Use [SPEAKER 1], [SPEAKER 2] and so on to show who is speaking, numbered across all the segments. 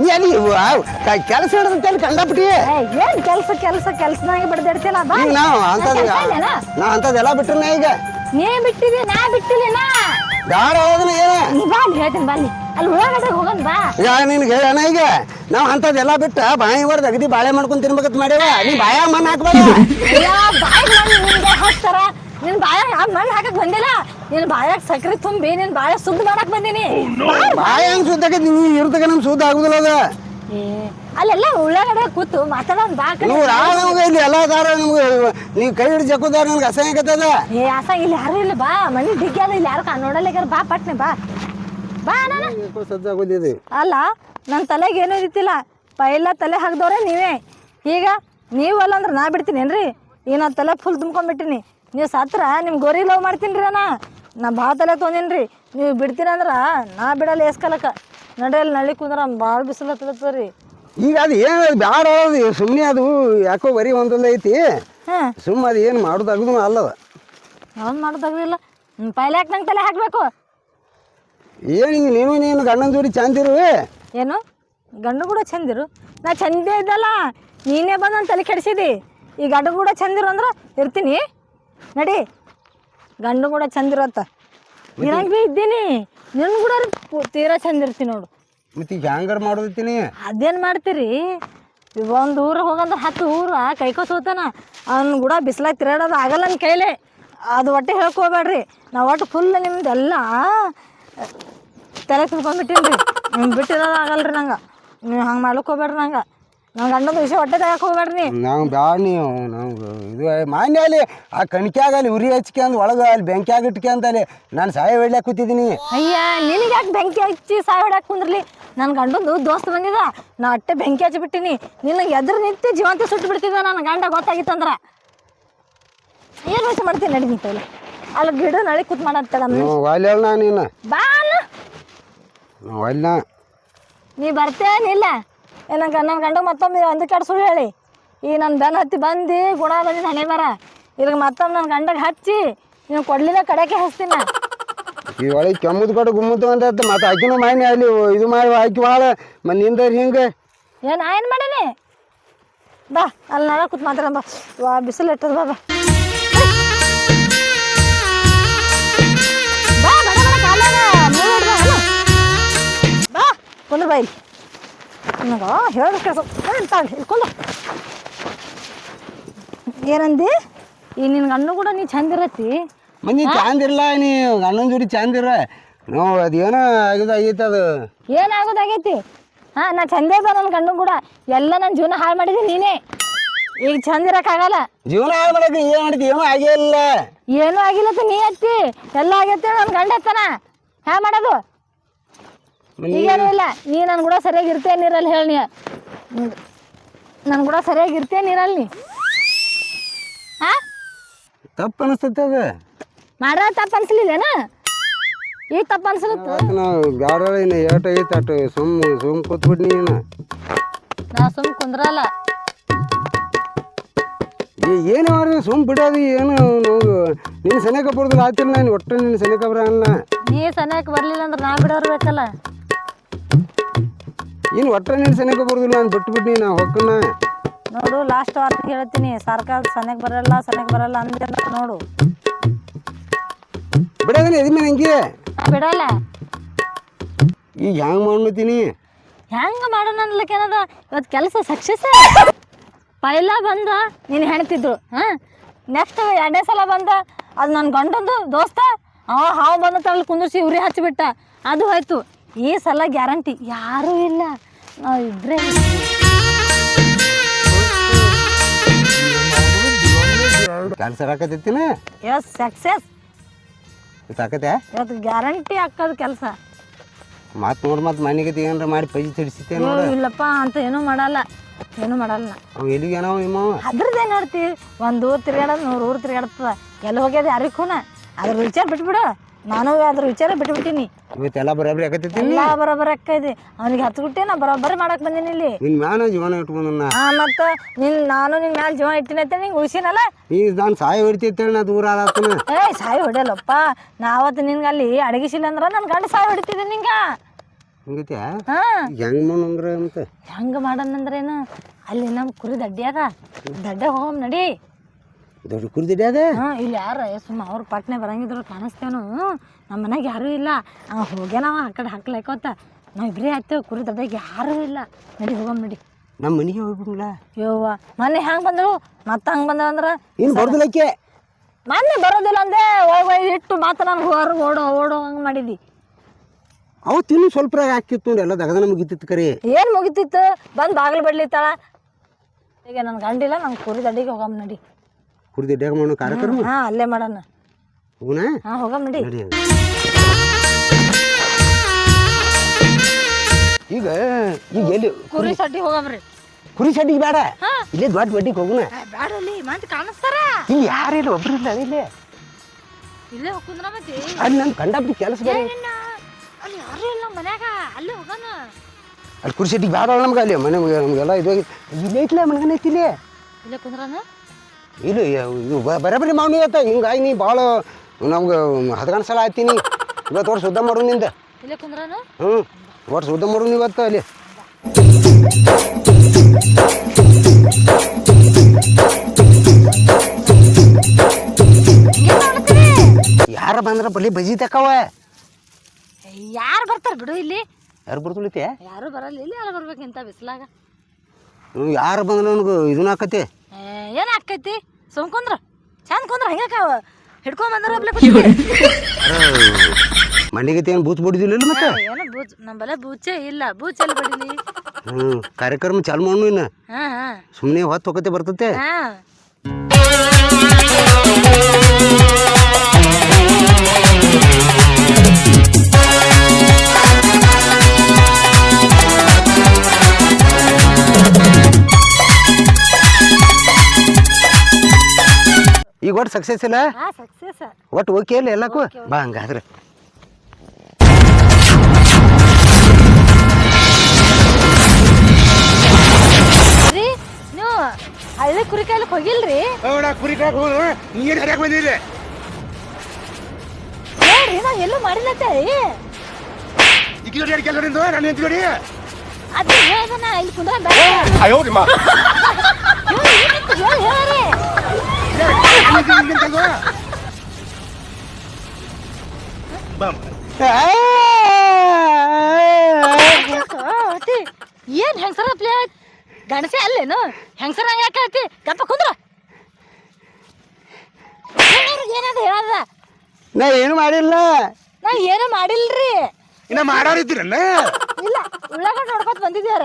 [SPEAKER 1] ನೀ ಅಲ್ಲಿ ಕೆಲಸ ಹಿಡಿದಂತೆ ಅಲ್ಲಿ ಕಂಡಾಬಿಟ್ಟಿ
[SPEAKER 2] ಏನ್ ಕೆಲ್ಸ ಕೆಲ್ಸ ಕೆಲಸನಾಗಿ ಬಡ್ದಿಡ್ತಿಲ್ಲ ಬಾ.
[SPEAKER 1] ಈಗ ನಾವು ಅಂತದ್? ನಾ ಅಂತದೆಲ್ಲ ಬಿಟ್ರನ ಈಗ.
[SPEAKER 2] ನೀ ಬಿಟ್ಟಿದಿ ನಾ ಬಿಟ್ಟಿಲ್ಲ
[SPEAKER 1] ಗಾಡ ಹೋದನ ಏನ?
[SPEAKER 2] ನೀ ಬಾ ಹೇಳ್ತೀನಿ ಬಾ ಅಲ್ಲಿ ಅಲ್ಲಿ ಒಳಗಡೆ ಹೋಗೋಣ ಬಾ.
[SPEAKER 1] ಈಗ ನಿನ್ಗೆ ಹೇಳಣ ಈಗ. ನಾವು ಅಂತದೆಲ್ಲ ಬಿಟ್ಟ ಬಾಯಿ ಹೊಡೆದು ಅಗದಿ ಬಾಳೆ ಮಾಡ್ಕೊಂಡ್ ತಿನ್ಬೇಕಂತ ಮಾಡ್ಯಾವ. ನೀ ಬಾಯ ಮನ್ ಹಾಕ್ಬೇಡ.
[SPEAKER 2] ಬಾಯ್ ಹಾಕ್ತಾರ? ನಿನ್ ಬಾಯಾಗ ಯಾವ ಮಣ್ಣು ಹಾಕಕ್ ಬಂದಿಲ್ಲ? ನಿನ್ ಬಾಯಾಗ ಸಕ್ರೆ ತುಂಬಿ ನಿನ್ ಬಾಯ ಸುದ್ದ ಮಾಡಕ್ ಬಂದೀನಿ.
[SPEAKER 1] ಬಾಯ ಹೆಂಗ್ ಸುದ್ದಾಕ ನೀ ಇರ್ತಕ ನಮ್ ಸುದ್ದ ಆಗುದಿಲ್ಲ ಅದ.
[SPEAKER 2] ಅಲ್ಲೆಲ್ಲ ಉಳ್ಳಾಗಡೆ ಕೂತು ಮಾತಾಡೋನ್ ಬಾ ಕಡೆ
[SPEAKER 1] ನೀವು ನಮ್ಗೆ ಇಲ್ಲಿ ಎಲ್ಲ ದಾರ ನಿಮ್ಗೆ ನೀವು ಕೈ ಹಿಡಿದು ಜಕ್ಕುದಾರ ನನ್ಗೆ ಅಸಹ್ಯ ಆಗತ್ತದ
[SPEAKER 2] ಏ ಆಸ ಇಲ್ಲಿ ಯಾರು ಇಲ್ಲ ಬಾ. ಮನಿ ಡಿಗ್ಗಿ ಅದ ಇಲ್ಲಿ ಯಾರು ಕಾ ನೋಡಲ್ಲ ಬಾ ಪಟ್ನೆ ಬಾ. ಬಾ ನಾನು
[SPEAKER 1] ಸಜ್ಜಾಗೋದಿದೆ
[SPEAKER 2] ಅಲ್ಲ ನನ್ನ ತಲೆಗೆ ಏನೂ ಇದ್ದಿಲ್ಲ. ಪೈಲ ತಲೆ ಹಾಕ್ದವ್ರೆ ನೀವೇ. ಈಗ ನೀವು ಅಲ್ಲ ಅಂದ್ರೆ ನಾ ಬಿಡ್ತೀನಿ ಏನ್ರಿ? ಈಗ ನಾನು ತಲೆ ಫುಲ್ ತುಂಬ್ಕೊಂಡ್ಬಿಟ್ಟಿನಿ. ನೀವು ಸತ್ರ? ನಿಮ್ಮ ಗೊರಿ ಲವ್ ಮಾಡ್ತೀನಿ ರೀ ನಾ ನಾ ಭಾಳ ತಲೆ ತೊಗೊಂದಿನಿ ರೀ ನೀವು ಬಿಡ್ತೀರಂದ್ರೆ ಅಂದ್ರೆ ನಾ ಬಿಡಲ್ಲ ಏಸ್ಕಲಕ್ಕ ನಡೆಯಲ್ಲಿ ನಳ್ಳಿ ಕುಂದ್ರ ಭಾಳ ಬಿಸಿಲು ಹತ್ತದ ರೀ
[SPEAKER 1] ಈಗ ಅದು ಏನು ಬ್ಯಾಡ ಅದು ಸುಮ್ಮನೆ ಅದು ಯಾಕೋ ಬರೀ ಒಂದೊಂದು ಐತಿ. ಸುಮ್ಮ ಅದು ಏನು ಮಾಡೋದಾಗದು ಅಲ್ಲದ.
[SPEAKER 2] ಯಾವ್ದು ಮಾಡೋದಾಗಲಿಲ್ಲ. ಪೈಲೆ ಯಾಕೆ ನಂಗೆ ತಲೆ ಹಾಕಬೇಕು.
[SPEAKER 1] ಏನು ಈಗ ನೀನು ನೀನು ಗಂಡನ ಜೋಡಿ ಚಂದಿರು
[SPEAKER 2] ಏನು? ಗಂಡು ಕೂಡ ಚಂದಿರು ನಾ ಚಂದೇ ಇದ್ದಲ್ಲ. ನೀನೇ ಬಂದು ನನ್ನ ತಲೆ ಕೆಡಿಸಿದಿ. ಈ ಗಂಡು ಕೂಡ ಚಂದಿರು ಅಂದ್ರೆ ಇರ್ತೀನಿ. ನಡಿ. ಗಂಡು ಕೂಡ ಚಂದಿರತ್ತ ಇರಂಗ್ ಭೀ ಇದ್ದೀನಿ. ನಿನ್ನ ಕೂಡ ಪು- ತೀರಾ ಚಂದ ಇರ್ತೀನಿ ನೋಡು.
[SPEAKER 1] ಮತ್ತೆ ಈಗ ಹ್ಯಾಂಗಾರ ಮಾಡೋದತ್ತೀನಿ.
[SPEAKER 2] ಅದೇನು ಮಾಡ್ತೀರಿ? ಒಂದು ಊರಿಗೆ ಹೋಗಂದ್ರೆ ಹತ್ತು ಊರ ಕೈಕೋ ಹೋತಾನ ಅವ್ನ ಕೂಡ ಬಿಸಿಲಾಗ ತಿರುಗಾಡೋದು ಆಗಲ್ಲ ನನ್ನ ಕೈಲೇ. ಅದು ಒಟ್ಟೆ ಹೇಳ್ಕೋಬೇಡ್ರಿ ನಾವು ಒಟ್ಟು ಫುಲ್ ನಿಮ್ದೆಲ್ಲ ತಲೆ ತಿಳ್ಕೊಂಡ್ಬಿಟ್ಟೀನಿ ರೀ ನಿಮ್ಗೆ ಬಿಟ್ಟಿರೋದು ರೀ ನಂಗೆ. ನೀವು ಹಂಗೆ ಮಾಡ್ಲಿಕ್ಕೆ ಹೋಗ್ಬೇಡ್ರಿ ನಂಗೆ. ನಂಗೆ ಗಂಡನ ವಿಷಯ ಹೊಟ್ಟೆ ತಗಕ್ಕೆ ಹೋಗ್ಬೇಡ್ರಿ
[SPEAKER 1] ನಾವು ಬ್ಯಾಡ ನೀವು ನಾವು ಇದು ಮಾನ್ಯ ಅಲ್ಲಿ ಆ ಕಣ್ಕ್ಯಾಗ ಅಲ್ಲಿ ಉರಿ ಹಚ್ಕ್ಯಂದು ಒಳಗೆ ಅಲ್ಲಿ ಬೆಂಕಿಯಾಗ ಇಟ್ಕ್ಯಂತ ಅಲ್ಲಿ ನಾನು ಸಾಯ ಹೊಡ್ಲಾಕ್ ಕೂತಿದ್ದೀನಿ.
[SPEAKER 2] ಅಯ್ಯ ನಿನಗೆ ಯಾಕೆ ಬೆಂಕಿ ಹಚ್ಚಿ ಸಾಯ್ ಹೊಡ್ಯಾಕ ಕುಂದ್ರಲಿ? ನನ್ನ ಗಂಡಂದು ದೋಸ್ತ್ ಬಂದಿದ ನಾ ಅಟ್ಟೆ ಬೆಂಕಿ ಹಚ್ಚಿಬಿಟ್ಟಿನಿ ನಿನ್ನ ಎದ್ರ ನಿಂತು ಜೀವಂತ ಸುಟ್ಟು ಬಿಡ್ತಿದ್ದ ನನ್ನ ಗಂಡ ಗೊತ್ತಾಗಿತ್ತಂದ್ರ ಏನು ಯೋಚನೆ ಮಾಡ್ತೀನಿ ನಡಿ ನಿಂತ ಅಲ್ಲಿ. ಗಿಡ ನಳಿ ಕೂತ್ ಮಾಡತ್ತಲ್ಲ
[SPEAKER 1] ನಾವು ಒಲ್ಲೆ ನೀನು?
[SPEAKER 2] ಬಾ.
[SPEAKER 1] ನಾವು ಒಲ್ಲ
[SPEAKER 2] ನೀ ಬರ್ತೇನಿಲ್ಲ ನನ್ನ ನನ್ನ ಗಂಡ ಮತ್ತೊಮ್ಮೆ ಒಂದು ಕಡೆ ಸುಳ್ಳು ಹೇಳಿ. ಈ ನನ್ನ ಬೆನ್ನ ಹತ್ತಿ ಬಂದು ಗುಣ ಬಂದಿದ್ದು ಹಣೆ ಬರ ಇದಕ್ಕೆ ಮತ್ತೊಮ್ಮೆ ನನ್ನ ಗಂಡಗೆ ಹಚ್ಚಿ ನೀವು ಕೊಡ್ಲಿಲ್ಲ ಕಡೆಗೆ ಹಚ್ತೀನಿ. ನಾ.
[SPEAKER 1] ಈ ಒಳಗೆ ಕೆಮ್ಮದ ಕಡೆ ಗುಮ್ಮುದು ಅಂತ ಮತ್ತೆ ಆಕಿನೂ ಮಾಯನೆ ಅಲ್ಲಿ ಇದು ಮಾಡಿ ಹಾಕಿ ಭಾಳ ಮತ್ತೆ ನಿಂದ ಹಿಂಗೆ.
[SPEAKER 2] ಏ ನಾ ಏನು ಮಾಡೀನಿ? ಬಾ ಅಲ್ಲಿ ನಾಳೆ ಕೂತ್ ಮಾತಾಡ ಬಾ. ವಾ ಬಿಸಿಲು ಇಟ್ಟದ ಬಾ ಬಾ. ಬಾ ಬಡ ಬಡ ಕಾಲಾಗ ಬಾ ಕುಂದ್ರ ಬಾ ಇಲ್ಲಿ. ನನಗ ಹೇಳೋದು ಕೆಲಸ ಏನಂದಿ? ಈ ನಿನ್ನ ಗಂಡು ಕೂಡ ನೀ ಚಂದ ಇರತ್ತಿ.
[SPEAKER 1] ಮಂದಿ ಚಂದಿರಲ್ಲ ನೀ ಗಂಡನ ಜೋಡಿ ಚಂದಿರ ನಾವು ಅದೇನೋ ಆಗಿದ ಆಗೈತೆ ಅದು.
[SPEAKER 2] ಏನಾಗೋದಾಗೈತಿ ಹಾ ನಾ ಚಂದ ಇದ್ದ ನನ್ನ ಗಂಡು ಕೂಡ. ಎಲ್ಲ ನನ್ನ ಜೀವನ ಹಾಳು ಮಾಡಿದೆ ನೀನೇ. ಈಗ ಚಂದ ಇರಕ್ಕಾಗಲ್ಲ
[SPEAKER 1] ಜೀವನ ಹಾಳು ಮಾಡಕ್ಕೆ ಏನು ಮಾಡಿದ್ವಿ ಏನೂ ಆಗಿಲ್ಲ
[SPEAKER 2] ಏನೂ ಆಗಿಲ್ಲ ನೀ ಅತ್ತಿ. ಎಲ್ಲ ಆಗೈತೆ ನನ್ನ ಗಂಡ ಹತ್ತನ ಹ್ಯಾ ಮಾಡೋದು. ಈಗೇನು ಇಲ್ಲ ನೀ ನನ್ ಕೂಡ ಸರಿಯಾಗಿ ಇರ್ತೇ ನೀರಲ್ಲಿ ಹೇಳಿ ನೀ. ನನ್ನ ಕೂಡ ಸರಿಯಾಗಿ ಇರ್ತೇ ನೀರಲ್ಲಿ ಹಾ
[SPEAKER 1] ತಪ್ಪು ಅನಿಸ್ತೈತೆ ಅದು.
[SPEAKER 2] ಮಾಡೋ ತಪ್ಪು ಅನ್ಸಲಿಲ್ಲೇನ? ಈಗ ತಪ್ಪ ಅನ್ಸಲತ್ತು?
[SPEAKER 1] ಆಯ್ತು ನಾವು ಬ್ಯಾಡ ಇನ್ನು ಏಟ್ ಅಟ್ಟು ಸುಮ್ ಸುಮ್ ಕೂತ್ಬಿಡ್ ನೀನು.
[SPEAKER 2] ನಾ ಸುಮ್ ಕುಂದ್ರಲ್ಲ.
[SPEAKER 1] ಏನು ಮಾಡ್ರಿ ಸುಮ್ ಬಿಡೋದು ಏನು ನಾವು? ನಿನ್ನ ಸನೇಕ ಬರೋದಿಲ್ಲ ಆತಿಲ್ಲ ನಾನು ಒಟ್ಟು ನಿನ್ನ ಸನೇಕ ಬರಲ್ಲ.
[SPEAKER 2] ನೀ ಸನಿಯಕ್ಕೆ ಬರಲಿಲ್ಲ ಅಂದ್ರೆ ನಾ ಬಿಡೋರು ಬೇಕಲ್ಲ.
[SPEAKER 1] ಇನ್ನು ಒಟ್ಟರೆ ನೀನು ಸನೇಕ ಬರುದಿಲ್ಲ ನಾನು ಬಿಟ್ಟು ಬಿಟ್ಟು ನಾ ಹೊಕ್ಕನ
[SPEAKER 2] ನೋಡು ಲಾಸ್ಟ್ ವಾರ್ತೆ ಹೇಳ್ತೀನಿ. ಸರ್ಕಾರ ಸನಿಗೆ ಬರಲ್ಲ ಸನಿಗೆ ಬರಲ್ಲ ಅಂದ್ರೆ ನೋಡು.
[SPEAKER 1] ಬಿಡೋದನ್ನ ಎದಿ ಮೇಲೆ ಹಂಗೆ?
[SPEAKER 2] ಬಿಡಲ್ಲ.
[SPEAKER 1] ಈಗ ಹ್ಯಾಂಗೆ ಮಾಡ್ತೀನಿ
[SPEAKER 2] ಹೆಂಗ ಮಾಡೋಣ ಅನ್ಲಿಕ್ಕೆ ಏನದ? ಇವತ್ತು ಕೆಲಸ ಸಕ್ಸಸ್ ಪೈಲ ಬಂದ ನೀನು ಹೆಣ್ತಿದ್ರು ಹಾಂ? ನೆಕ್ಸ್ಟ್ ಎರಡನೇ ಸಲ ಬಂದ ಅದು ನನ್ನ ಗಂಡಂದು ದೋಸ್ತ ಅವ ಹಾವು ಬಂದ ತಗೊಳ್ಳಿ ಕುಂದಿರ್ಸಿ ಉರಿ ಹಚ್ಚಿಬಿಟ್ಟ ಅದು ಹೋಯ್ತು. ಈ ಸಲ ಗ್ಯಾರಂಟಿ ಯಾರೂ ಇಲ್ಲ. ನಾವು ಇಬ್ಬರೇ
[SPEAKER 1] ಕೆಲಸ ಹಾಕತ್ತಿನ
[SPEAKER 2] ಎಸ್ ಸಕ್ಸಸ್
[SPEAKER 1] ತಾಕತ್ತೆ
[SPEAKER 2] ಇವತ್ತು ಗ್ಯಾರಂಟಿ ಹಾಕೋದು ಕೆಲಸ.
[SPEAKER 1] ಮಾತು ನೋಡಿ ಮತ್ತೆ ಮನೆಗೆ ಏನಾರ ಮಾಡಿ ಪೈಜಿ ತಿಡಿಸಿತ್ತೆ ನೋಡಿ.
[SPEAKER 2] ಇಲ್ಲಪ್ಪ ಅಂತ ಏನೂ ಮಾಡಲ್ಲ. ಏನೂ ಮಾಡಲ್ಲ.
[SPEAKER 1] ಅವ ಎಲ್ಲಿಗೆ ಏನೋ ನಿಮ್ಮ
[SPEAKER 2] ಅದ್ರದ್ದೇ ನೋಡ್ತಿ. ಒಂದು ಊರು ತಿರ್ಗಾಡೋದು ನೂರು ಊರು ತಿರ್ಗಾಡ್ತದ ಎಲ್ಲಿ ಹೋಗ್ಯದ ಯಾರಿಗೆ ಅದ್ರ ವಿಚಾರ ಬಿಟ್ಬಿಡು. ನಾನು ಅದ್ರ ವಿಚಾರ ಬಿಟ್ಬಿಟ್ಟಿನಿ.
[SPEAKER 1] ಇವತ್ತೆಲ್ಲ ಬರೋಬ್ರಿ ಆಕತ್ತೈತಿ
[SPEAKER 2] ಎಲ್ಲ ಬರೋಬ್ಬರ ಅಕ್ಕೈತಿ ಅವನಿಗೆ ಹತ್ಬಿಟ್ಟೆ ನಾ ಬರೋಬ್ಬರಿ ಮಾಡಕ್ ಬಂದೀನಿ ಇಲ್ಲಿ.
[SPEAKER 1] ನಿನ್ನ ಮ್ಯಾನ ಜೀವನ ಇಟ್ಕೊಂಡ ನಾ.
[SPEAKER 2] ಹಾ ಮತ್ತ ನಿನ್ ನಾನು ನಿನ್ ಮ್ಯಾಲ ಜೀವ ಅಂತ ನಿಂಗೆ ಉಳಿಸಿನಲ್ಲ?
[SPEAKER 1] ಈ ನಾನು ಸಾಯ ಹೊಡಿತೈತೆ ನಾ ದೂರ ಆದತ್ತನ
[SPEAKER 2] ಏ ಸಾಯಿ ಹೊಡಿಯಲ್ಲಪ್ಪ. ನಾವತ್ತು ನಿನ್ಗೆ ಅಲ್ಲಿ ಅಡಗಿಸಿಲ್ಲ ಅಂದ್ರೆ ನನ್ನ ಗಂಡ ಸಾಯಿ ಹೊಡಿತಿದ್ದೆ ನಿಂಗ.
[SPEAKER 1] ಹಿಂಗೈತಿ?
[SPEAKER 2] ಹಾ.
[SPEAKER 1] ಹೆಂಗ್ ಮಾಡಂಗ್ರ ಅಂತ?
[SPEAKER 2] ಹೆಂಗ ಏನು ಅಲ್ಲಿ ನಮ್ಮ ಕುರಿ ದಡ್ಡಿ ಅದ. ದಡ್ಡ ಹೋಗಮ್ ನಡಿ.
[SPEAKER 1] ದೊಡ್ಡ ಕುರ್ದಿಡಿ ಅದ?
[SPEAKER 2] ಹಾ ಇಲ್ಲಿ ಯಾರು? ಸುಮ್ಮ ಅವ್ರ ಪಟ್ನೆ ಬರಂಗಿದ್ರು ಕಾಣಿಸ್ತೇನು. ನಮ್ಮ ಮನೆಗೆ ಯಾರೂ ಇಲ್ಲ. ಅವ ಹೋಗ್ಯಾನವ ಆ ಕಡೆ ಹಾಕ್ಲೈಕೋತ ನಾವ್ ಇಬ್ಬರೇ ಆಯ್ತೇವ್ ಕುರಿ ದೊಡ್ಡಗೆ ಯಾರೂ ಇಲ್ಲ. ನಡಿ ಹೋಗಮ್ ನಡಿ.
[SPEAKER 1] ನಮ್ಮ ಮನೆಗೆ ಹೋಗ್ಬಿಡ್ಲ
[SPEAKER 2] ಯವ್ವ ಮೊನ್ನೆ ಹೆಂಗ್ ಬಂದ್ರು? ಮತ್ತ ಹಂಗೆ ಬಂದ್ರ ಇನ್
[SPEAKER 1] ಇನ್ನು ಬರ್ದಿಲ್ಲಕ್ಕೆ
[SPEAKER 2] ಮೊನ್ನೆ ಬರೋದಿಲ್ಲ ಅಂದೆ. ಹೋಗ ಇಟ್ಟು ಮಾತ್ರ ನನಗೆ ಹೊರ ಓಡೋ ಓಡೋ ಹಂಗೆ ಮಾಡಿದಿ.
[SPEAKER 1] ಅವತ್ತು ತಿನ್ನು ಸ್ವಲ್ಪ ಹಾಕಿತ್ತು ನೋಡಿ ಎಲ್ಲ ದಗದ ಮುಗಿತಿತ್ತು ಕರಿ.
[SPEAKER 2] ಏನ್ ಮುಗಿತಿತ್ತು? ಬಂದು ಬಾಗಿಲು ಬಡ್ಲಿತ್ತಳ. ಈಗ ನನ್ನ ಗಂಡಿಲ್ಲ ನಂಗೆ ಕುರಿ ದಡ್ಡಿಗೆ ಹೋಗಮ್ ನಡಿ.
[SPEAKER 1] ಕುರ್ದಿಡ್ಯಾಗ ಮಾಡೋ ಕಾರ್ಯಕ್ರಮ?
[SPEAKER 2] ಹಾ ಅಲ್ಲೇ ಮಾಡೋಣ.
[SPEAKER 1] ಹೋಗೋಣ?
[SPEAKER 2] ಹಾ ಹೋಗಮ್ ನಡಿ.
[SPEAKER 1] ನಡಿ ಈಗ ಈಗ ಎಲ್ಲಿ
[SPEAKER 2] ಕುರಿ ಸಡ್ಡಿ ಹೋಗಮ್ರಿ
[SPEAKER 1] ಕುರಿ ಸಡ್ಡಿಗೆ ಬೇಡ?
[SPEAKER 2] ಹಾ.
[SPEAKER 1] ಇಲ್ಲೇ ದೊಡ್ಡ ಬಡ್ಡಿಗೆ ಹೋಗುಣ.
[SPEAKER 2] ಬ್ಯಾಡಲ್ಲಿ ಮಂದಿ ಕಾಣಿಸ್ತಾರ.
[SPEAKER 1] ಇಲ್ಲಿ ಯಾರಿಲ್ಲ ಒಬ್ರು ಇಲ್ಲ ಇಲ್ಲೇ
[SPEAKER 2] ಇಲ್ಲೇ ಹೋಗ್ಕುಂದ್ರ ಮತ್ತೆ.
[SPEAKER 1] ಅಲ್ಲಿ ನನ್ನ ಕಂಡಾಪಟ್ಟಿ ಕೆಲಸ ಬೇರೆ
[SPEAKER 2] ಅಲ್ಲಿ ಯಾರು ಇಲ್ಲ ಮನ್ಯಾಗ. ಅಲ್ಲೇ ಹೋಗೋಣ.
[SPEAKER 1] ಅಲ್ಲಿ ಕುರಿ ಸಡ್ಡಿಗೆ ಬೇಡ ನಮ್ಗೆ ಅಲ್ಲಿ. ಮನೆ ನಮಗೆಲ್ಲ ಇದು ಇಲ್ಲೇ ಇಲ್ಲ ಮನೆಗನ ಐತಿ ಇಲ್ಲೇ.
[SPEAKER 2] ಇಲ್ಲೇ ಕುಂದ್ರನ?
[SPEAKER 1] ಇಲ್ಲ ಇದು ಬರಬರಿ ಮಾವನಿ ಇವತ್ತ ಹಿಂಗಾಗಿ ನೀ ಭಾಳ ನಮ್ಗೆ ಹದಿನಾರು ಸಲ ಆಯ್ತೀನಿ ಇವತ್ತು ಒಟ್ಟು ಶುದ್ಧ ಮಾಡು ನಿಂದ. ಹ್ಞೂ ಒಟ್ಟು ಶುದ್ಧ ಮಾಡು ಇವತ್ತು ಅಲ್ಲಿ. ಯಾರ ಬಂದ್ರ ಬಲಿ ಬಜಿ ತಕ್ಕವ?
[SPEAKER 2] ಯಾರು ಬರ್ತಾರ ಬಿಡು ಇಲ್ಲಿ?
[SPEAKER 1] ಯಾರು ಬರ್ತು
[SPEAKER 2] ಯಾರು ಬರಲ್ಲ ಇಲ್ಲಿ ಯಾರು ಬರ್ಬೇಕು ಇಂಥ ಬಿಸ್ಲಾಗ?
[SPEAKER 1] ಯಾರು ಬಂದ್ರೆ ನನಗೆ ಇದನ್ನ
[SPEAKER 2] ಏ, ಏನ್ ಆಕೈತಿ ಸುಮ್ ಕುಂದ್ರ. ಚಂದ ಕುಂದ್ರ. ಹಂಗ ಹಿಡ್ಕೊಂಡ್ ಬಂದ್ರ ಒಬ್ಲೆ
[SPEAKER 1] ಏನು ಬೂತ್ ಬಿಡಿದಿಲ್ಲ ಮತ್ತೆ?
[SPEAKER 2] ಏನು ಬೂಚ್ ನಮ್ಮಲ್ಲ ಬೂಚೆ ಇಲ್ಲ. ಬೂಚ್ ಎಲ್ಲಿ
[SPEAKER 1] ಹ್ಞೂ ಕಾರ್ಯಕ್ರಮ ಚಾಲು ಮಾಡು ಇನ್ನು.
[SPEAKER 2] ಹಾ ಹಾ.
[SPEAKER 1] ಸುಮ್ಮನೆ ಹೊತ್ತು ಹೋಗತ್ತೆ ಬರ್ತತೆ.
[SPEAKER 2] ಹಾ.
[SPEAKER 1] ಈಗ ಒಟ್ಟು ಸಕ್ಸಸ್ ಇಲ್ಲ?
[SPEAKER 2] ಹಾ ಸಕ್ಸಸ್
[SPEAKER 1] ಒಟ್ಟು ಓಕೆ ಇಲ್ಲ ಎಲ್ಲಕ್ಕೂ? ಬಾ ಹಂಗಾದ್ರೆ.
[SPEAKER 2] ರೀ ನೀವು ಹಳ್ಳಿ ಕುರಿ ಹೋಗಿಲ್ರಿ? ಹೋಗಿಲ್ರಿ
[SPEAKER 1] ಕುರಿ ನೀರು ಹರಿಯಾಕ ಬಂದಿಲ್ಲ
[SPEAKER 2] ನೋಡ್ರಿ ನಾವ್ ಎಲ್ಲೂ ಮಾಡಿಲ್ಲ
[SPEAKER 1] ಅಂತೇಳಿ ಜೋಡಿ ಕೆಲಸ ನಿಂದು? ನಾನು ನಿಂತು ಜೋಡಿ
[SPEAKER 2] ಅದು ಹೇಳ್ದನ ಇಲ್ಲಿ ಕುಂದ್ರ ಹೇಳು, ಏನಿತ್ತು? ಹೇಳು, ಹೇಳ್ರಿ. ಯಾಕೋ, ಅತಿ, ಏನ್ ಹೆಂಗಸರ ಪ್ಲೇ ಗಣಸೆ ಅಲ್ಲೇನು ಹೆಂಗಸರ ಯಾಕೆ ಗಪ್ಪ ಕುಂದ್ರ ಏನದ ಹೇಳದ
[SPEAKER 1] ನಾ ಏನು ಮಾಡಿಲ್ಲ
[SPEAKER 2] ನಾ ಏನು ಮಾಡಿಲ್ರಿ
[SPEAKER 1] ಇನ್ನ ಮಾಡೋರಿದ್ದೀರನ್ನ
[SPEAKER 2] ಇಲ್ಲ ಉಳ್ಳಾಗಡ್ಡಿ ನೋಡ್ಕೊತ ಬಂದಿದ್ಯಾರ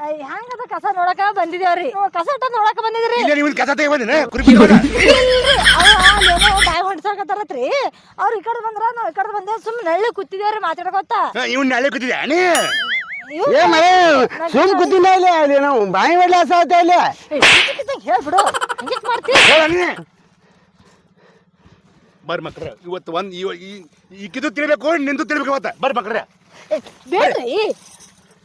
[SPEAKER 2] ಹೆಂಗದ ಕಸ ನೋಡಕ ಬಂದಿದೇವ್ರಿ? ಕಸ ಇಟ್ಟ ನೋಡಕ ಬಂದಿದ್ರಿ?
[SPEAKER 1] ಇಲ್ಲ ನೀವು ಕಸ ತೆಗೆ ಬಂದಿನ
[SPEAKER 2] ಆ ಅಲ್ಲೇನೋ ಬಾಯಿ ಹೊಡ್ಸಾಕತ್ತಾರತ್ರಿ. ಅವ್ರ ಈ ಕಡೆ ಬಂದ್ರ ನಾವ್ ಈ ಕಡೆ ಬಂದೇವ್ ಸುಮ್ ನಳ್ಳಿ ಕೂತಿದೇವ್ರಿ ಮಾತಾಡ್ಕೊತ
[SPEAKER 1] ಇವ್ ನಳ್ಳಿ ಕೂತಿದ್ದೆ ನೀ?
[SPEAKER 2] ಇವ್ನ್
[SPEAKER 1] ಏ ಮರೆ ಸುಮ್ ಕೂತಿಲ್ಲ ಇಲ್ಲ ಅಲ್ಲಿ ನಾವು ಬಾಯಿ ಇಲ್ಲ
[SPEAKER 2] ಹೇಳ್ಬಿಡು ಹಂಗೆ ಮಾಡ್ತಿ?
[SPEAKER 3] ಬರ್ರಿ ಮಕ್ರ ಇವತ್ತು ಒಂದ್ ಇವ ಈ- ಈಕಿದು ತಿಳ್ಬೇಕು ನಿಂದು ತಿಳ್ಬೇಕು ಇವತ್ತ. ಬರ್ರಿ ಮಕ್ರ.
[SPEAKER 2] ಏ, ಬೇಡ್ರಿ.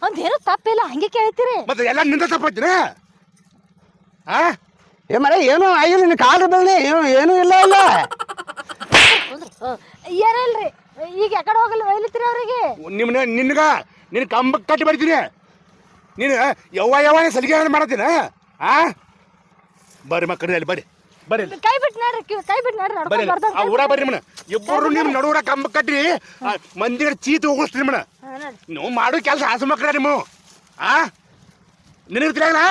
[SPEAKER 2] ಒಂದ್ ಏನೋ ತಪ್ಪಿಲ್ಲ ಹಂಗೆ ಕೇಳ್ತೀರಿ.
[SPEAKER 3] ಮತ್ತೆ ಎಲ್ಲ ನಿಂದ ತಪ್ಪಾಯ್ತಿನ? ಆ?
[SPEAKER 1] ಏ ಮಾರ ಏನು ಆಗಿಲ್ಲ ನಿನ್ನ ಕಾಲು ಬೆಳ್ಳಿ? ಏನು ಏನೂ ಇಲ್ಲ ಇಲ್ಲ
[SPEAKER 2] ಏನಲ್ರಿ? ಈಗ ಯಾಕಡೆ ಹೋಗಲ್ಲ ಒಯ್ಲಿತ್ತೀರಿ ಅವ್ರಿಗೆ?
[SPEAKER 3] ನಿಮ್ನ ನಿನ್ಗ ನಿನ್ ಕಂಬ ಕಟ್ಟಿ ಬರ್ತೀನಿ ನೀನು ಯವ್ವ ಯಾವ ಸಲಿಗೆ ಮಾಡತ್ತೀನ? ಆ? ಬರ್ರಿ ಮಕ್ಕಳಲ್ಲಿ ಬರ್ರಿ. ಬರ್ರಿ ಇಲ್ಲಿ.
[SPEAKER 2] ಕೈ ಬಿಟ್ಟು ನೋಡ್ರಿ ಕಿ- ಕೈ ಬಿಟ್ಟು ನೋಡ್ರಿ
[SPEAKER 3] ಬರ್ರಿ
[SPEAKER 2] ನಡ್ಕೊಂಡ್
[SPEAKER 3] ಇಲ್ಲಿ. ಆ ಊರ ಬರ್ರಿ ಮನ ಇಬ್ಬರು ನಿಮ್ ನಡುವರ ಕಂಬ ಕಟ್ಟಿ ಆ, ಚೀತು ಚೀತ್ ಹೋಗಿಸ್ತೀನಿ ಮನ ನೀವು ಮಾಡೋ ಕೆಲಸ ಹಾಸು ಮಕ್ಕಳ ನಿಮ್ಮ ಆ? ನಿನಗೆ ತಿರಾಗಲ್ಲ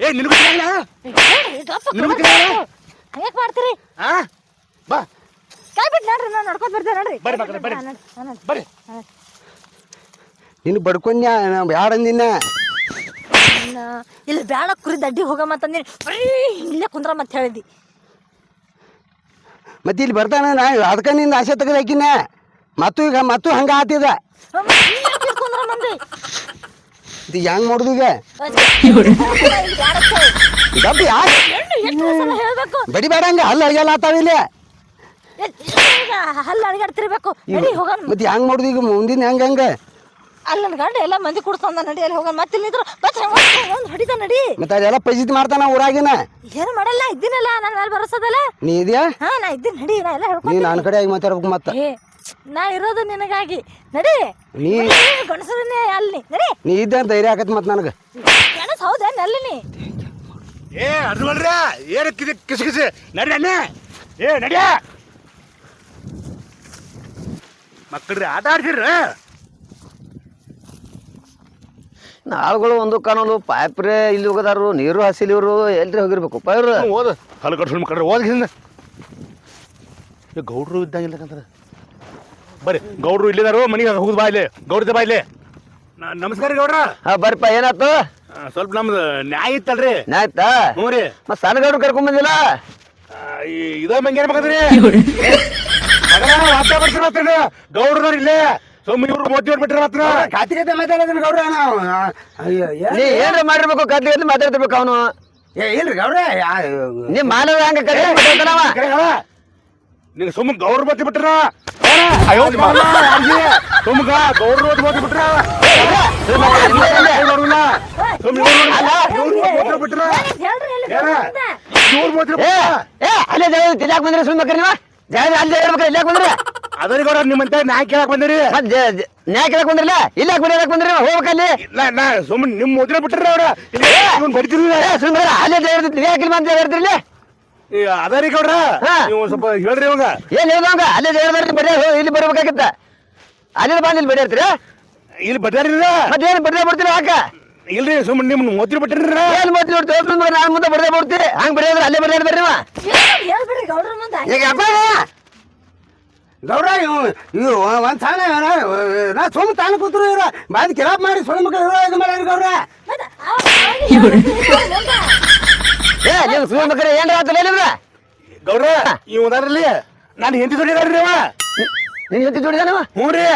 [SPEAKER 3] ಏ ನಿನಗೂ ತಿರಾಗಲ್ಲ
[SPEAKER 2] ಮಾಡ್ತೀರಿ?
[SPEAKER 3] ಆ? ಬಾ.
[SPEAKER 2] ಕೈ ಬಿಟ್ಟು ನೋಡ್ರಿ ನಾನು ನಡ್ಕೊಂಡ್ ಬರ್ತೇವೆ ನೋಡ್ರಿ.
[SPEAKER 3] ಬರ್ರಿ ಮಕ್ಕಳೇ, ಬರ್ರಿ.
[SPEAKER 2] ಹಾ, ನಡ್ರಿ, ಹಾ, ನಡ್ರಿ.
[SPEAKER 3] ಬರ್ರಿ
[SPEAKER 1] ನಿನ್ನ ಬಡ್ಕೊಂಡ್ಯ ಬ್ಯಾಡ
[SPEAKER 2] ಇಲ್ಲ ಬ್ಯಾಡ ಕುರಿ ದಡ್ಡಿ ಹೋಗಮ್ಮತ್ತಂದಿನಿ ಬರೀ ಇಲ್ಲೇ ಕುಂದ್ರ ಮತ್ತೆ ಹೇಳಿದಿ
[SPEAKER 1] ಮತ್ತೆ ಇಲ್ಲಿ ಬರ್ತಾನ ನಾ ಅದಕ್ಕೆ ನಿಂದ ಆಸೆ ತೆಗೆದಾಕಿನ ಮತ್ತು ಈಗ ಮತ್ತು ಹಂಗ ಆತಿದ?
[SPEAKER 2] ಕುಂದ್ರ ಮಂದಿ?
[SPEAKER 1] ಇದು ಹೆಂಗ್ ಮಾಡುದು ಈಗ. ಯಾಕೆ
[SPEAKER 2] ಹೇಳ್ಬೇಕು?
[SPEAKER 1] ಬಡಿ ಬೇಡ ಹಂಗ ಹಲ್ಲು ಅಡಿಗೆಲ್ಲ ಆತಾವ ಇಲ್ಲಿ.
[SPEAKER 2] ಹಲ್ಲ ಅಡಿಗಾಡ್ತಿರ್ಬೇಕು ಹೋಗೋಣ
[SPEAKER 1] ಮತ್ತೆ ಹೆಂಗ್ ಮಾಡುದು ಈಗ ಮುಂದಿನ ಹೆಂಗ ಹೆಂಗ?
[SPEAKER 2] ಅಲ್ಲಿ ನನ್ನ ಗಂಡ ಎಲ್ಲ ಮಂದಿ ಕುಡ್ಸಂದ ನಡಿ ಅಲ್ಲಿ ಹೋಗೋಣ ಮತ್ತೆ ಇಲ್ಲಿದ್ರು ಮತ್ತೆ ಒಂದು ಹೊಡಿತ ನಡಿ.
[SPEAKER 1] ಮತ್ತೆ ಅದೆಲ್ಲ ಪಜಿತ್ ಮಾಡ್ತಾನ ಊರಾಗಿನ?
[SPEAKER 2] ಏನು ಮಾಡಲ್ಲ ಇದ್ದೀನಲ್ಲ ನನ್ನ ಮೇಲೆ ಬರಸದಲ್ಲ.
[SPEAKER 1] ನೀ ಇದೆಯಾ?
[SPEAKER 2] ಹಾ ನಾ ಇದ್ದೀನಿ ನಡಿ ನಾ ಎಲ್ಲ
[SPEAKER 1] ನೀ
[SPEAKER 2] ಹೇಳ್ಕೊಂಡು
[SPEAKER 1] ನನ್ನ ಕಡೆ ಆಗಿ ಮಾತಾಡ್ಬೇಕು ಮತ್ತೆ.
[SPEAKER 2] ನಾ ಇರೋದು ನಿನಗಾಗಿ. ನಡಿ.
[SPEAKER 1] ನೀ
[SPEAKER 2] ಗಣಸರನ್ನೇ ಅಲ್ಲಿ ನಡಿ.
[SPEAKER 1] ನೀ ಇದ್ದಂತ ಧೈರ್ಯ ಆಕತ್ ಮತ್ತೆ ನನಗೆ.
[SPEAKER 2] ಗಣಸ್ ಹೌದೇನ್ನಲ್ಲಿ ನೀ?
[SPEAKER 3] ಏ ಅದು ಅರ್ಜುನ್ರೆ ಏನು ಕಿಸಿ ಕಿಸಿ. ಕಿಸಿ ನಡಿ ಅಣ್ಣ. ಏ ನಡಿಯ ಮಕ್ಕಳ್ರಿ ಆಟ ಆಡ್ತೀರ
[SPEAKER 4] ನಾಳುಗಳು ಒಂದು ಕಾಣೋದು ಪಾಯ್ಪ್ರೆ ಇಲ್ಲಿ ಹೋಗದಾರು ನೀರು ಹಸಿಲಿ ಇವರು ಎಲ್ರಿ ಹೋಗಿರ್ಬೇಕು. ಪೈರು
[SPEAKER 3] ಓದ ಹಲ್ ಕಟ್ಕೊಂಡು ಮಕ್ಕಳ್ರಿ ಓದ ಹಿಂದೆ ಗೌಡ್ರು ಇದ್ದಂಗಿಲ್ಲ ಬರ್ರಿ ಗೌಡ್ರು ಇಲ್ಲಿದಾರು ಮನೆಗೆ ಹೋಗುದು ಬಾ ಇಲ್ಲಿ. ಗೌಡ್ರ ಬಾ ಇಲ್ಲಿ. ನಮಸ್ಕಾರ ಗೌಡ್ರ.
[SPEAKER 4] ಹಾ ಬರ್ರಿಪ್ಪ ಏನಾಯ್ತು?
[SPEAKER 3] ಸ್ವಲ್ಪ ನಮ್ದು ನ್ಯಾಯ ಇತ್ತಲ್ರಿ.
[SPEAKER 4] ನ್ಯಾಯ
[SPEAKER 3] ಹ್ಞೂ ರೀ.
[SPEAKER 4] ಸಣ್ಣ ಗೌಡ್ರು ಕರ್ಕೊಂಡ್ ಬಂದಿಲ್ಲ?
[SPEAKER 3] ಇದ ಮಂಗೇನ್ ಬೇಕಂದ್ರಿ ಗೌಡ್ರು ಇಲ್ಲೇ. ಸುಮ್ಮ ಇವ್ರು ಮೋದಿ ಬಿಟ್ರ ಮಾತ್ರ.
[SPEAKER 1] ಖಾತಿ ಕತೆ ಮಾತಾಡೋದನ್ನ ಗೌಡ್ರ ನಾವು.
[SPEAKER 4] ನೀ
[SPEAKER 1] ಏನ್-
[SPEAKER 4] ಏನ್ರ ಮಾಡಿರ್ಬೇಕು ಖಾತೆ ಕದ್ಲಿ ಮಾತಾಡ್ತಿರ್ಬೇಕು ಅವನು.
[SPEAKER 1] ಏ ಇಲ್ರಿ ಗೌಡ್ರ
[SPEAKER 4] ನೀ ಮಾನವ ಹಂಗ ಕದ್ಲಿ ಮಾತಾಡ್ತಾನವ
[SPEAKER 3] ನಿಂಗೆ ಸುಮ್ಮ ಗೌಡ್ರ ಬತ್ತಿ ಬಿಟ್ರ ಸುಮ್ಮ ಗೌಡ್ರ ಬತ್ತಿ ಬತ್ತಿ ಬಿಟ್ರ ಬಿಟ್ರ
[SPEAKER 4] ಅಲ್ಲೇ ಜಾಗ ಬಂದ್ರೆ ಸುಮ್ಮನೆ ಕರೀವಾ ಜಾಗ ಅಲ್ಲಿ ಹೇಳ್ಬೇಕ್ರಿ ಇಲ್ಲಾಕ್ ಬಂದ್ರಿ
[SPEAKER 3] ಅದರಿ ಗೌಡ ನಿಮ್ಮಂತ ನಾ ಕೇಳಕ್ ಬಂದಿರಿ.
[SPEAKER 4] ನ್ಯಾಯ ಕೇಳಕ್ ಬಂದ್ರಲ್ಲ ಇಲ್ಲಾಕ್ ಬಂದ್ರಿ ಯಾಕ್ ಬಂದ್ರಿ ಹೋಗ್ಬೇಕಲ್ಲಿ
[SPEAKER 3] ನಾ ನಾ ಸುಮ್ಮನೆ ನಿಮ್ ಮುದ್ರೆ ಬಿಟ್ರ ಅವ್ರ. ಇವ್ನು ಬಡಿತಿರ್ಲಿಲ್ಲ
[SPEAKER 4] ಸುಮ್ಮನೆ ಅಲ್ಲೇ ಇರ್ತೈತಿ ಯಾಕಿಲ್ಲ ಅಂತ ಹೇಳ್ತಿರ್ಲಿ
[SPEAKER 3] ಅದರಿ ಗೌಡ್ರ. ನೀವು ಸ್ವಲ್ಪ ಹೇಳ್ರಿ ಇವಾಗ.
[SPEAKER 4] ಏನ್ ಹೇಳ್ದಂಗ ಅಲ್ಲೇ ಬರ್ರಿ ಬರೀ ಇಲ್ಲಿ ಬರ್ಬೇಕಾಗಿತ್ತ. ಅಲ್ಲಿ ಬಂದ್ ಇಲ್ಲಿ ಬಡಿರ್ತೀರ
[SPEAKER 3] ಇಲ್ಲಿ ಮತ್ತೆ
[SPEAKER 4] ಮತ್ತೇನು ಬಡ್ದೆ ಬಿಡ್ತೀರಿ ಹಾಕ
[SPEAKER 3] ಇಲ್ರಿ ಸುಮ್ಮನೆ ನಿಮ್ ಮುದ್ರೆ ಬಿಟ್ಟಿರ್ರಿ?
[SPEAKER 4] ಏನ್ ನೋಡಿ ತೋರ್ಸ್ಕೊಂಡ್ ಬರ್ರಿ, ನಾನ್ ಮುಂದೆ ಬರದೇ ಬಿಡ್ತೀರಿ ಹಂಗ್ ಬಡಿಯೋದ್ರ ಅಲ್ಲೇ ಬಡಿಯೋದ್ ಬರ್ರಿ.
[SPEAKER 2] ಹೇಳ್ಬಿಡ್ರಿ ಗೌಡ್ರ ಮುಂದೆ.
[SPEAKER 4] ಈಗ ಅಪ್ಪ
[SPEAKER 1] ಗೌಡ ಇವ್ ಒಂದ್ ಸಾಲ ನಾ ಸುಮ್ ತಾನು ಕೂತ್ರು ಇವ್ರ. ಬಾದ್ ಕಿರಾಪ್ ಮಾಡಿ ಸುಳ್ಳು ಮಕ್ಕಳು ಇವ್ರ ಇದು ಮಾಡ್ಯಾರ ಗೌಡ್ರ.
[SPEAKER 4] ಏ ನೀವು ಸುಳ್ಳು ಮಕ್ಕಳು ಏನ್ರ ಆತಲ್ಲ ನಿಮ್ರ
[SPEAKER 3] ಗೌಡ್ರ ಇವ್ ಅದಾರಲ್ಲಿ ನಾನು ಹೆಂಡತಿ ದುಡಿದಾರ್ರಿ ಅವ.
[SPEAKER 4] ನಿನ್ ಹೆಂಡತಿ ದುಡಿದಾನವ
[SPEAKER 3] ಹ್ಞೂ ರೀ.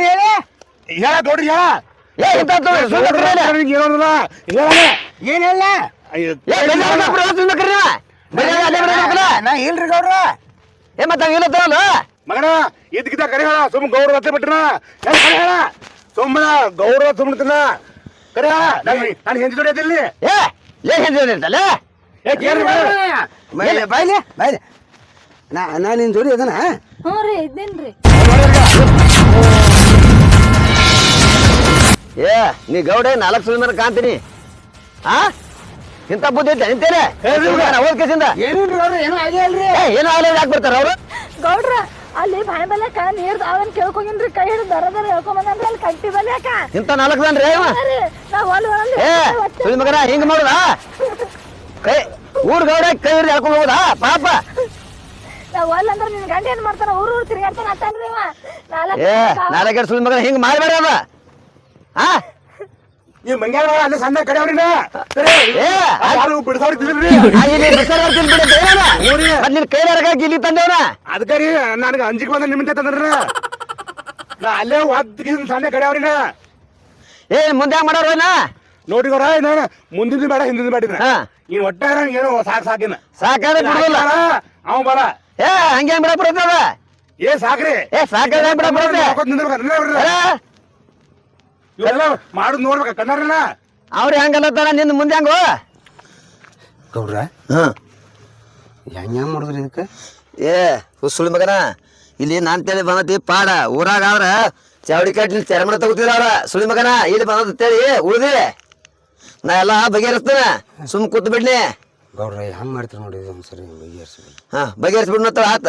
[SPEAKER 1] ಹೇಳಿ?
[SPEAKER 3] ಗೌಡ್ರಿ ಹೇಳ.
[SPEAKER 4] ಏ ಇಂಥ ಸುಳ್ಳು ಮಕ್ಕಳು
[SPEAKER 3] ಏನೋದಲ್ಲ ಹೇಳ
[SPEAKER 1] ಏನ್ ಹೇಳ?
[SPEAKER 3] ಅಯ್ಯೋ
[SPEAKER 4] ಏ ಬಡ್ಡೆ ಸುಳ್ಳು ಮಕ್ಕಳು ನೀವು ಬಡ್ಡೆ ಅಲ್ಲೇ ಬಡಿಯೋದ್ರ
[SPEAKER 1] ನಾ ಇಲ್ರಿ ಗೌಡ್ರ.
[SPEAKER 4] ಏ ಮತ್ತೆ ತಗೊಳ್ಳು
[SPEAKER 3] ಮಗನ ಇದಕ್ಕಿದ್ದ ಕರೆ ಹೇಳ ಸುಮ್ ಗೌಡ್ರ ಹತ್ತೆ ಬಿಟ್ರ. ಹೇಳ? ಸುಮ್ಮನ ಗೌರವ ಸುಮ್ಮನ ಕರೆ ಹೇಳ ನಾನು ಹೆಂಡತಿ ದುಡಿಯೋದಿಲ್ಲಿ
[SPEAKER 4] ಏ ಏನ್
[SPEAKER 3] ಕೇಳ್ರಿ ಬೇಡ.
[SPEAKER 1] ಬಾಯ್ಲೆ ಬಾಯ್ಲೆ ನಾ ನಾ ನಿನ್ ಜೋಡಿ ಅದನ?
[SPEAKER 2] ಹ್ಞೂ ರೀ ಇದ್ದೀನ್ರಿ
[SPEAKER 4] ಏ ನೀ ಗೌಡ ನಾಲ್ಕು ಸುಳ್ಳು ಮೇಲೆ ಕಾಣ್ತೀನಿ. ಆ? ಇಂಥ ಬುದ್ಧಿ ಐತೆ ನಿಂತೇನೆ? ಅವ್ರ ಕೇಸಿಂದ.
[SPEAKER 1] ಏನು
[SPEAKER 4] ಆಗಲಿ ಯಾಕೆ ಬರ್ತಾರ ಅವರು?
[SPEAKER 2] ಗೌಡ್ರ ಅಲ್ಲಿ ಬಾಯಿ ಬಲ್ಯಾಕ ನೀರ್ದು ಅವನ್ ಕೇಳ್ಕೊಂಗಿನ್ರಿ ಕೈ ಹಿಡಿದು ದರ ದರ ಹೇಳ್ಕೊಂಬಂದ್ರಿ ಅಲ್ಲಿ ಕಟ್ಟಿ ಬಲ್ಯಾಕ
[SPEAKER 4] ಇಂಥ ನಾಲ್ಕು ಜನ ರೀ ನಾ ಸುಳ್ಳು ಮಗನ ಹಿಂಗ್ ಮಾಡುದಾ? ಕೈ ಊರ್ ಗೌಡ ಕೈ ಹಿಡಿದು ಹಾಕೊಂಡು ಹೋಗುದಾ? ಪಾಪ.
[SPEAKER 2] ನಾವ್ ನಿನ್ ಗಂಡ ಏನ್ ಮಾಡ್ತಾನ? ಊರು ಊರ್ ತಿರ್ಗಾಡ್ತಾನ ಇವ. ನಾಲ್ಕು
[SPEAKER 4] ಏ ನಾಲ್ಕು ಸುಳ್ಳು ಮಗನ ಹಿಂಗ್ ಮಾಡಬೇಡ ಅವ. ಆ?
[SPEAKER 3] ಈ ಮಂಗ್ಯಾರ ಅಲ್ಲಿ ಸಣ್ಣ ಕಡೆ
[SPEAKER 4] ಏ,
[SPEAKER 3] ಯಾರು ಬಿಡ್ಸವ್ರ ತಿಳ್ರಿ
[SPEAKER 4] ಆ, ಇಲ್ಲಿ ಬಿಡು, ನಿನ್ ತಂದೇವನ.
[SPEAKER 3] ಅದಕ್ಕೆ ರೀ ನನಗೆ ಅಂಜಿಕೆ ಬಂದ ನಿಮಿತ್ತ ತಂದ್ರ ನಾ ಅಲ್ಲೇ ಒದ್ದು ಸಣ್ಣ ಕಡೆ ಅವ್ರಿನ.
[SPEAKER 4] ಏ ಮುಂದೆ ಮಾಡೋರ್ವನಾ ಮಾಡೋರು ಏನ
[SPEAKER 3] ನೋಡ್ರಿ ಗೌರ ನಾನು ಮುಂದಿನ ಬೇಡ ಹಿಂದಿನ ಬೇಡ
[SPEAKER 4] ಹಾ.
[SPEAKER 3] ಈ ಒಟ್ಟ ಏನೋ ಸಾಕ್ ಸಾಕಿನ.
[SPEAKER 4] ಸಾಕಾದ್ರೆ ಬಿಡಲ್ಲ
[SPEAKER 3] ಅವ ಬರ
[SPEAKER 4] ಏ ಹಂಗೆ ಬಿಡ ಬರ್ತದ?
[SPEAKER 3] ಏ ಸಾಕ್ರಿ.
[SPEAKER 4] ಏ ಸಾಕಾದ್ರೆ ಬಿಡ
[SPEAKER 3] ಇವೆಲ್ಲ ಮಾಡುದ್ ನೋಡ್ಬೇಕ ಕಣ್ಣಾರನ
[SPEAKER 4] ಅವ್ರು ಹೆಂಗಲ್ಲತ್ತಾರ ನಿಂದು ಮುಂದೆ ಹಂಗೋ?
[SPEAKER 1] ಗೌಡ್ರ
[SPEAKER 4] ಹಾಂ.
[SPEAKER 1] ಹೆಂಗ್ ಹೆಂಗ್ ಮಾಡಿದ್ರಿ ಇದಕ್ಕೆ?
[SPEAKER 4] ಏ ಸುಳಿ ಮಗನ ಇಲ್ಲಿ ನಾನ್ ತೇಳಿ ಬಂದತಿ ಪಾಡ. ಊರಾಗ ಆದ್ರ ಚಾವಡಿ ಕಟ್ಲಿ ತೆರಮಣ ತಗೋತಿದ್ರ ಅವ್ರ ಸುಳಿ ಮಗನ? ಇಲ್ಲಿ ಬಂದದ ತೇಳಿ ಉಳ್ದಿ. ನಾ ಎಲ್ಲ ಬಗೆಹರಿಸ್ತೇನೆ. ಸುಮ್ ಕೂತ್ ಬಿಡ್ಲಿ
[SPEAKER 1] ಗೌಡ್ರ ಹೆಂಗ್ ಮಾಡ್ತೀರಿ ನೋಡಿ ಇದೊಂದ್ ಸರಿ ಹಾ
[SPEAKER 4] ಹಾ ಬಗೆಹರಿಸ್ಬಿಡ್ನತ್ತ ಆತ.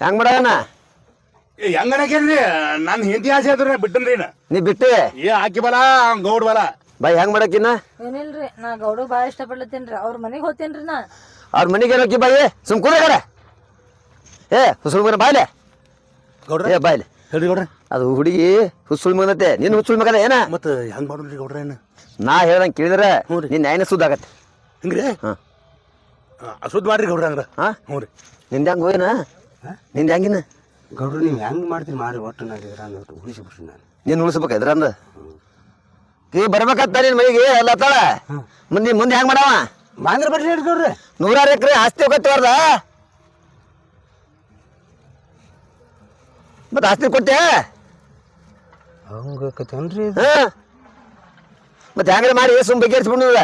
[SPEAKER 4] ಹೆಂಗ್ ಮಾಡಣ
[SPEAKER 3] ಹೆಂಗನಕೇನ್ರಿ ನನ್ ಹಿಂದಿ ಆಸೆ ಆದ್ರ ಬಿಟ್ಟನ್ರಿ ನಾ.
[SPEAKER 4] ನೀ ಬಿಟ್ಟು?
[SPEAKER 3] ಏ ಹಾಕಿ ಬಲ ಗೌಡ್ ಬಲ.
[SPEAKER 4] ಬೈ ಹೆಂಗ್ ಮಾಡಕಿನ್ನ?
[SPEAKER 2] ಏನಿಲ್ರಿ ನಾ ಗೌಡ ಬಾಳ ರೀ. ಅವ್ರ ಮನೆಗ್ ಹೋಗ್ತೇನ್ರಿ ನಾ.
[SPEAKER 4] ಅವ್ರ ಮನೆಗೆ ಏನೋಕಿ ಬಾಯಿ? ಸುಮ್ ಕೂಡಗಾರ ಏ ಹುಸುಳು ಮಗನ ಬಾಯ್ಲೆ
[SPEAKER 3] ಗೌಡ್ರ
[SPEAKER 4] ಏ ಬಾಯ್ಲೆ
[SPEAKER 3] ಹೇಳ್ರಿ ಗೌಡ್ರ.
[SPEAKER 4] ಅದು ಹುಡುಗಿ ಹುಸುಳು ಮಗನತ್ತೆ ನಿನ್ನ ಹುಸುಳು ಮಗನ ಏನ?
[SPEAKER 3] ಮತ್ತೆ ಹೆಂಗ್ ಮಾಡುದ್ರಿ ಗೌಡ್ರ ಏನ
[SPEAKER 4] ನಾ ಹೇಳ್ದಂಗೆ ಕೇಳಿದ್ರೆ
[SPEAKER 3] ಹ್ಞೂ ರೀ.
[SPEAKER 4] ನಿನ್ನ ಆಗತ್ತೆ. ಸುದ್ದಾಗತ್ತೆ
[SPEAKER 3] ಹಿಂಗ್ರಿ?
[SPEAKER 4] ಹಾಂ.
[SPEAKER 3] ಅಶುದ್ಧ ಮಾಡ್ರಿ ಗೌಡ್ರ ಹಂಗ್ರ.
[SPEAKER 4] ಹಾಂ?
[SPEAKER 3] ಹ್ಞೂ ರೀ.
[SPEAKER 4] ನಿಂದ ಹೆಂಗ್ ಹೋಗಿನ? ನಿಂದ ಹೆಂಗಿನ?
[SPEAKER 1] ಗೌಡ್ರು ನೀವು ಹೆಂಗೆ ಮಾಡ್ತೀನಿ ಮಾಡಿ ಒಟ್ಟು ನಾನು ಇದ್ರ ಉಳಿಸಿ ಬಿಡ್ರಿ ನಾನು.
[SPEAKER 4] ನೀನು ಉಳಿಸ್ಬೇಕು ಇದ್ರಂದ ಈ ಬರ್ಬೇಕತ್ತ ನಿನ್ ಮೈಗೆ ಎಲ್ಲ ತಾಳ. ಮುಂದೆ ಮುಂದೆ ಹೆಂಗೆ ಮಾಡವ?
[SPEAKER 1] ಬಾಂದ್ರ ಬರ್ರಿ ಹೇಳ್ತೀವ್ರಿ ಗೌಡ್ರ.
[SPEAKER 4] ನೂರಾರು ಎಕರೆ ಆಸ್ತಿ ಹೋಗತ್ತವ್ರದ ಮತ್ತೆ ಆಸ್ತಿ ಕೊಟ್ಟೆ?
[SPEAKER 1] ಹಂಗ್ರಿ ಹಾಂ
[SPEAKER 4] ಹಾ. ಮತ್ತೆ ಹ್ಯಾಂಗಾರ ಮಾಡಿ ಸುಮ್ ಬಗೆಹರಿಸ್ಬಿಡ್ನದ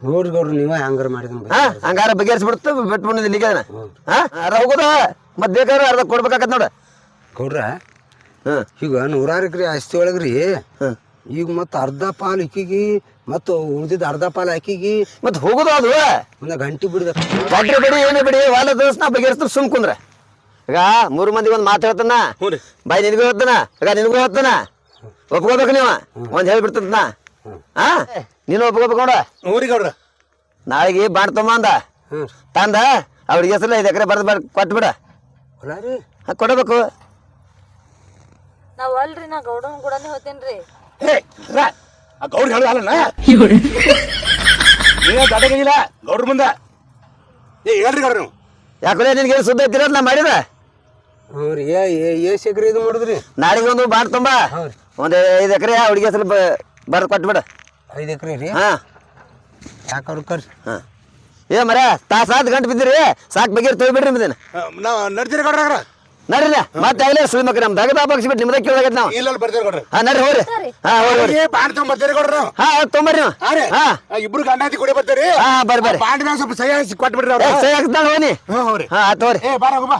[SPEAKER 1] ನೋಡ್ರಿ ಗೌಡ್ರು ನೀವೇ ಹಂಗಾರ ಮಾಡಿದ
[SPEAKER 4] ಹಾ ಹಂಗಾರ ಬಗೆಹರಿಸ್ಬಿಡ್ತು ಬಿಟ್ಬಿಟ್ಟು ಇಲ್ಲಿಗೆ ಹಾ ಅರ್ಧ ಹೋಗೋದ? ಮತ್ ಬೇಕಾದ್ರೆ ಅರ್ಧ ಕೊಡ್ಬೇಕಾಗತ್ ನೋಡ.
[SPEAKER 1] ಗೌಡ್ರ ಈಗ ನೂರಾರು ಎಕರೆ ಆಸ್ತಿ ಒಳಗ್ರಿ ಈಗ ಮತ್ತೆ ಅರ್ಧ ಪಾಲು ಇಕ್ಕಿಗಿ ಮತ್ತು ಉಳಿದಿದ್ದ ಅರ್ಧ ಪಾಲು ಹಾಕಿಗಿ
[SPEAKER 4] ಮತ್ ಹೋಗೋದು ಅದು?
[SPEAKER 1] ಒಂದು ಗಂಟೆ ಬಿಡ್ದ.
[SPEAKER 4] ಏನೇ ಬಿಡಿ ಏನೇ ಬಿಡಿ ವಾಲ ನಾ ಬಗೆಹರಿಸ್ತು ಸುಮ್ ಕುಂದ್ರ. ಈಗ ಮೂರು ಮಂದಿಗೆ ಒಂದು ಮಾತು ಹೇಳ್ತಾನ? ಬಾಯ್ ನಿನಗೂ ಹೇಳ್ತಾನ? ಈಗ ನಿನಗೂ ಹೇಳ್ತಾನ? ಒಪ್ಕೋಬೇಕು ನೀವ? ಒಂದ್ ಹೇಳ್ಬಿಡ್ತದ ನಾ ಹಾ ನೀನು ಒಪ್ಕೋಬೇಕು ನೋಡ.
[SPEAKER 3] ಊರಿಗೆ
[SPEAKER 4] ನಾಳೆಗೆ ಬಾಣ ತಮ್ಮ
[SPEAKER 1] ಹ್ಞೂ
[SPEAKER 4] ತಂದ ಅವ್ರಿಗೆ ಹೆಸರು ಐದು ಎಕರೆ ಬರ್ದು ಬರ್ ಕೊಟ್ಬಿಡ.
[SPEAKER 1] ಹೊಲ ರೀ?
[SPEAKER 4] ಹಾ, ಕೊಡಬೇಕು.
[SPEAKER 2] ನಾವು ಅಲ್ರಿ ನಾ ಗೌಡನ್ ಕೂಡನೇ ಹೋಗ್ತೇನ್ರಿ
[SPEAKER 3] ಹೇ ಆ ಗೌಡ್ರ ಹೇಳು ಅಲ್ಲಣ್ಣ. ನೀವೇ ದಾಟಗಿಲ್ಲ ಗೌಡ್ರ ಮುಂದೆ. ಏ ಹೇಳ್ರಿ ಗೌಡ್ರ ನೀವು.
[SPEAKER 4] ಯಾಕಂದ್ರೆ ನಿನ್ಗೆ ಸುದ್ದ ಐತಿರೋದ್ ನಾ ಮಾಡಿದ
[SPEAKER 1] ಹ್ಞೂ ರೀ. ಏಸ್ ಎಕರೆ ಇದು ಮಾಡಿದ್ರಿ.
[SPEAKER 4] ನಾಳೆಗೆ ಒಂದು ಬಾಣ ತುಂಬಾ ಒಂದು ಐದು ಎಕರೆ ಹುಡುಗಿ ಹೆಸರು ಬರ್ದು ಕೊಟ್ಬಿಡ.
[SPEAKER 1] ಐದು ಎಕರೆ ರೀ?
[SPEAKER 4] ಹಾ.
[SPEAKER 1] ಯಾಕೆ ಅವ್ರು ಕರ್ರಿ
[SPEAKER 4] ಹಾ. ಏ ಮರ ತಾಸು ಹತ್ತು ಗಂಟೆ ಬಿದ್ದಿರಿ. ಸಾಕ್ ಬಗೆರ್ ತೊಯ್ಬಿಡ್ರಿ ನಿಮ್ದೇನ
[SPEAKER 3] ನಾವು ನಡ್ತೀರಿ ಕೊಡ್ರ
[SPEAKER 4] ನಡ್ರಿ ಮತ್ತೆ ಆಗಲೇ ಸುಳಿ ಮಕ್ರಿ ನಮ್ದಾಗ ದಗದ ಬಗ್ಸ್ಬಿಟ್ಟು ನಿಮ್ದಾಗ ಕೇಳಾಗತ್ ನಾವು.
[SPEAKER 3] ಇಲ್ಲ ಬರ್ತೀರಿ ಕೊಡ್ರಿ
[SPEAKER 4] ಹಾ ನಡ್ರಿ ಹೋಗ್ರಿ. ಹಾ ಹೋಗ್ರಿ
[SPEAKER 3] ಬಾಂಡ್ ತಗೊಂಡ್ ಬರ್ತೀರಿ ಗೌಡ್ರ ನಾವು.
[SPEAKER 4] ಹಾ ಹೌದ್ ತೊಂಬರ್ರಿ ನೀವು.
[SPEAKER 3] ಹಾ ರೀ.
[SPEAKER 4] ಹಾ.
[SPEAKER 3] ಆ, ಇಬ್ರು ಗಂಡಾತಿ ಕೊಡಿ ಬರ್ತೀರಿ.
[SPEAKER 4] ಹಾಂ ಬರ್ರಿ ಬರ್ರಿ.
[SPEAKER 3] ಬಾಂಡ್ ಸ್ವಲ್ಪ ಸಹಿ ಕೊಟ್ಬಿಡ್ರಿ ಅವ್ರ.
[SPEAKER 4] ಸರಿ ಹಾಕ್ತಾನ ಹೋಗಿ
[SPEAKER 3] ಹ್ಞೂ ಹ್ಞೂ ರೀ
[SPEAKER 4] ಹಾ ಹೋಗ್ರಿ.
[SPEAKER 3] ಏ ಬಾರ ಹೋಗ ಬಾ.